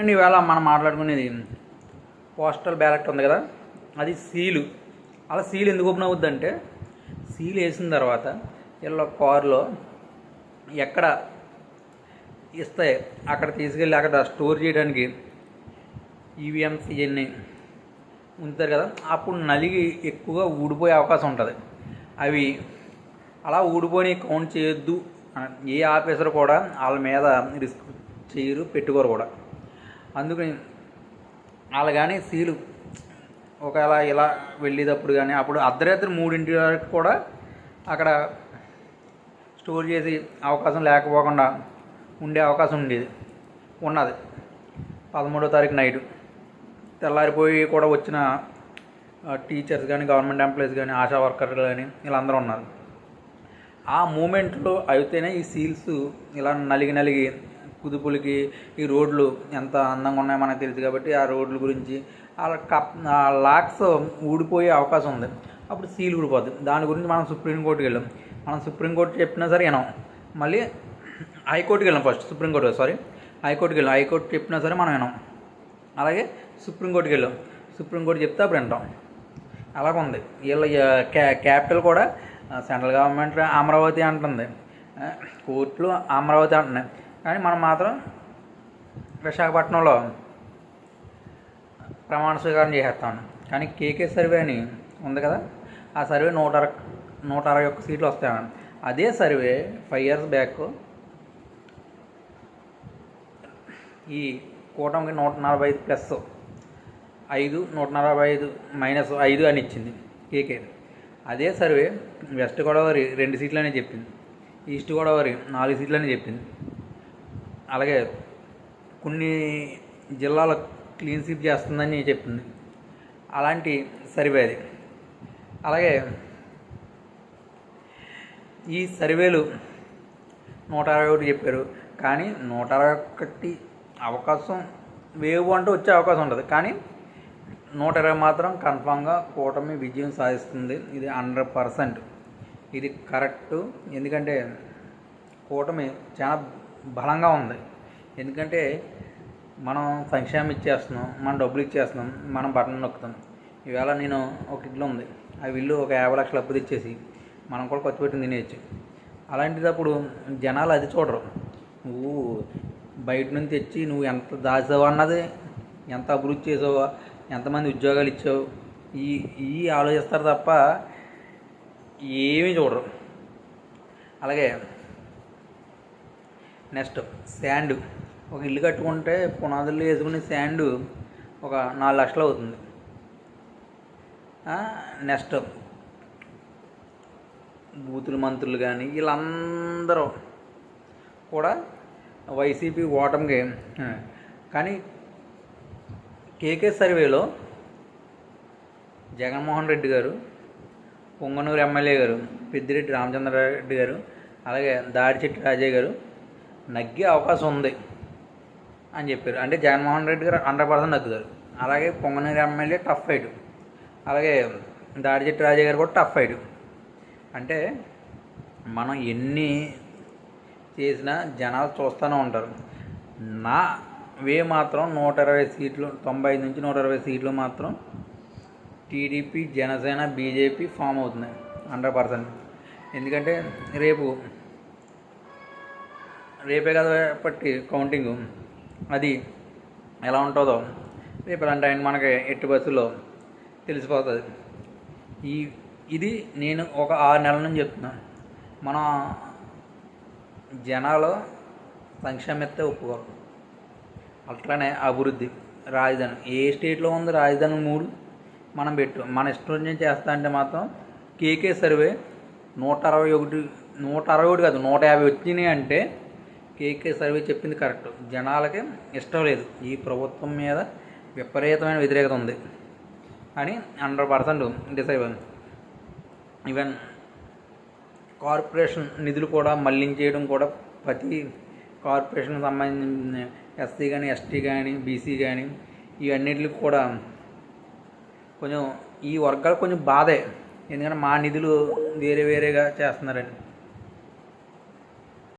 And ఇవాళ మనం మాట్లాడుకునేది పోస్టల్ బ్యాలెట్ ఉంది కదా అది సీలు అలా సీల్ ఎందుకు ఓపెన్ అవుద్దంటే సీల్ వేసిన తర్వాత వీళ్ళ కారులో ఎక్కడ ఇస్తే అక్కడ తీసుకెళ్ళి అక్కడ స్టోర్ చేయడానికి ఈవీఎంస్ ఇవన్నీ ఉంచుతారు కదా అప్పుడు నలిగి ఎక్కువగా ఊడిపోయే అవకాశం ఉంటుంది. అవి అలా ఊడిపోయి కౌంట్ చేయొద్దు ఏ ఆఫీసర్ కూడా వాళ్ళ మీద రిస్క్ చేయరు పెట్టుకోరు కూడా. అందుకని వాళ్ళు కానీ సీలు ఒకవేళ ఇలా వెళ్ళేటప్పుడు కానీ అప్పుడు అర్ధరాత్రి మూడింటి వరకు కూడా అక్కడ స్టోర్ చేసి అవకాశం లేకపోకుండా ఉండే అవకాశం ఉండేది. ఉన్నది. పదమూడో తారీఖు నైట్. తెల్లారిపోయి కూడా వచ్చిన టీచర్స్ కానీ గవర్నమెంట్ ఎంప్లాయీస్ కానీ ఆశా వర్కర్లు కానీ వీళ్ళందరూ ఉన్నారు. ఆ మూమెంట్లో అయితేనే ఈ సీల్స్ ఇలా నలిగి నలిగి కుదుపులకి ఈ రోడ్లు ఎంత అందంగా ఉన్నాయో మనకు తెలుసు కాబట్టి ఆ రోడ్ల గురించి ఆ కప్ ఆ లాక్స్ ఊడిపోయే అవకాశం ఉంది. అప్పుడు సీల్ ఊడిపోద్ది. దాని గురించి మనం సుప్రీంకోర్టుకి వెళ్ళాం. మనం సుప్రీంకోర్టు చెప్పినా సరే వినాం. మళ్ళీ హైకోర్టుకి వెళ్ళాం ఫస్ట్ సుప్రీంకోర్టు సారీ హైకోర్టుకి వెళ్ళాం. హైకోర్టు చెప్పినా సరే మనం వినాం. అలాగే సుప్రీంకోర్టుకి వెళ్ళాం. సుప్రీంకోర్టు చెప్తే అప్పుడు వింటాం. అలాగుంది. వీళ్ళ క్యా క్యాపిటల్ కూడా సెంట్రల్ గవర్నమెంట్ అమరావతి అంటుంది. కోర్టులు అమరావతి అంటున్నాయి. కానీ మనం మాత్రం విశాఖపట్నంలో ప్రమాణ స్వీకారం చేసేస్తాం. కానీ కేకే సర్వే అని ఉంది కదా ఆ సర్వే నూట అర నూట అరవై ఒక్క సీట్లు వస్తాయని అదే సర్వే ఫైవ్ ఇయర్స్ బ్యాక్ ఈ కూటమికి నూట నలభై ఐదు ప్లస్ ఐదు నూట నలభై ఐదు మైనస్ ఐదు అని ఇచ్చింది కేకే. అదే సర్వే వెస్ట్ గోదావరి రెండు సీట్లు అని చెప్పింది ఈస్ట్ గోదావరి నాలుగు సీట్లు అని చెప్పింది. అలాగే కొన్ని జిల్లాల క్లీన్ స్వీప్ చేస్తుందని చెప్తుంది అలాంటి సర్వే అది. అలాగే ఈ సర్వేలు నూట అరవై ఒకటి చెప్పారు. కానీ నూట అరవై ఒకటి అవకాశం వేవు అంటూ వచ్చే అవకాశం ఉంటుంది కానీ నూట ఇరవై మాత్రం కన్ఫామ్గా కూటమి విజయం సాధిస్తుంది. ఇది హండ్రెడ్ పర్సెంట్. ఇది కరెక్టు. ఎందుకంటే కూటమి చాలా బలంగా ఉంది. ఎందుకంటే మనం సంక్షేమం ఇచ్చేస్తున్నాం మనం డబ్బులు ఇచ్చేస్తున్నాం మనం బటన్ నొక్కుతాం ఈవేళ నేను ఒక ఇల్లు ఉంది. ఆ ఇల్లు ఒక యాభై లక్షలు అప్పు తెచ్చేసి మనం కూడా ఖర్చు పెట్టి తినేయచ్చు. అలాంటిదప్పుడు జనాలు అది చూడరు. నువ్వు బయట నుంచి తెచ్చి నువ్వు ఎంత దాచావు అన్నది ఎంత అభివృద్ధి చేసావో ఎంతమంది ఉద్యోగాలు ఇచ్చావు ఈ ఈ ఆలోచిస్తారు తప్ప ఏమీ చూడరు. అలాగే నెక్స్ట్ శాండ్. ఒక ఇల్లు కట్టుకుంటే పునాదులు వేసుకునే శాండ్ ఒక నాలుగు లక్షలు అవుతుంది. నెక్స్ట్ బూతులు మంత్రులు కానీ వీళ్ళందరూ కూడా వైసీపీ ఓటమికి కానీ కేకే సర్వేలో జగన్మోహన్ రెడ్డి గారు పొంగనూరు ఎమ్మెల్యే గారు పెద్దిరెడ్డి రామచంద్రారెడ్డి గారు అలాగే దాడిచెట్టి రాజయ్య గారు నగ్గే అవకాశం ఉంది అని చెప్పారు. అంటే జగన్మోహన్ రెడ్డి గారు హండ్రెడ్ పర్సెంట్ నగ్గుతారు. అలాగే పొంగనూరు ఎమ్మెల్యే టఫ్ ఫైట్. అలాగే దాడిచెట్టి రాజా గారు కూడా టఫ్ ఫైట్. అంటే మనం ఎన్ని చేసినా జనాలు చూస్తూనే ఉంటారు. నా వే మాత్రం నూట ఇరవై సీట్లు తొంభై ఐదు నుంచి నూట ఇరవై సీట్లు మాత్రం టీడీపీ జనసేన బీజేపీ ఫామ్ అవుతున్నాయి హండ్రెడ్ పర్సెంట్. ఎందుకంటే రేపు రేపే కదా పట్టి కౌంటింగ్ అది ఎలా ఉంటుందో రేపు ఇలాంటి ఆయన మనకి ఎట్టి బస్సులో తెలిసిపోతుంది. ఈ ఇది నేను ఒక ఆరు నెలల నుంచి చెప్తున్నాను మన జనాలు సంక్షేమతే ఒప్పుకోరు. అట్లనే అభివృద్ధి. రాజధాని. ఏ స్టేట్లో ఉంది రాజధాని మూడు? మనం పెట్టు. మన ఇష్టం నుంచి చేస్తా అంటే మాత్రం కేకే సర్వే నూట అరవై ఒకటి నూట అరవై ఒకటి కాదు నూట యాభై వచ్చినాయి అంటే కేకే సర్వే చెప్పింది కరెక్ట్. జనాలకి ఇష్టం లేదు. ఈ ప్రభుత్వం మీద విపరీతమైన వ్యతిరేకత ఉంది. అని హండ్రెడ్ పర్సెంట్ డిసైడ్ అయింది. ఈవెన్ కార్పొరేషన్ నిధులు కూడా మళ్ళించేయడం కూడా ప్రతి కార్పొరేషన్కి సంబంధించిన ఎస్సీ కానీ ఎస్టీ కానీ బీసీ కానీ ఇవన్నిటికి కూడా కొంచెం ఈ వర్గాలు కొంచెం బాధే. ఎందుకంటే మా నిధులు వేరే వేరేగా చేస్తున్నారని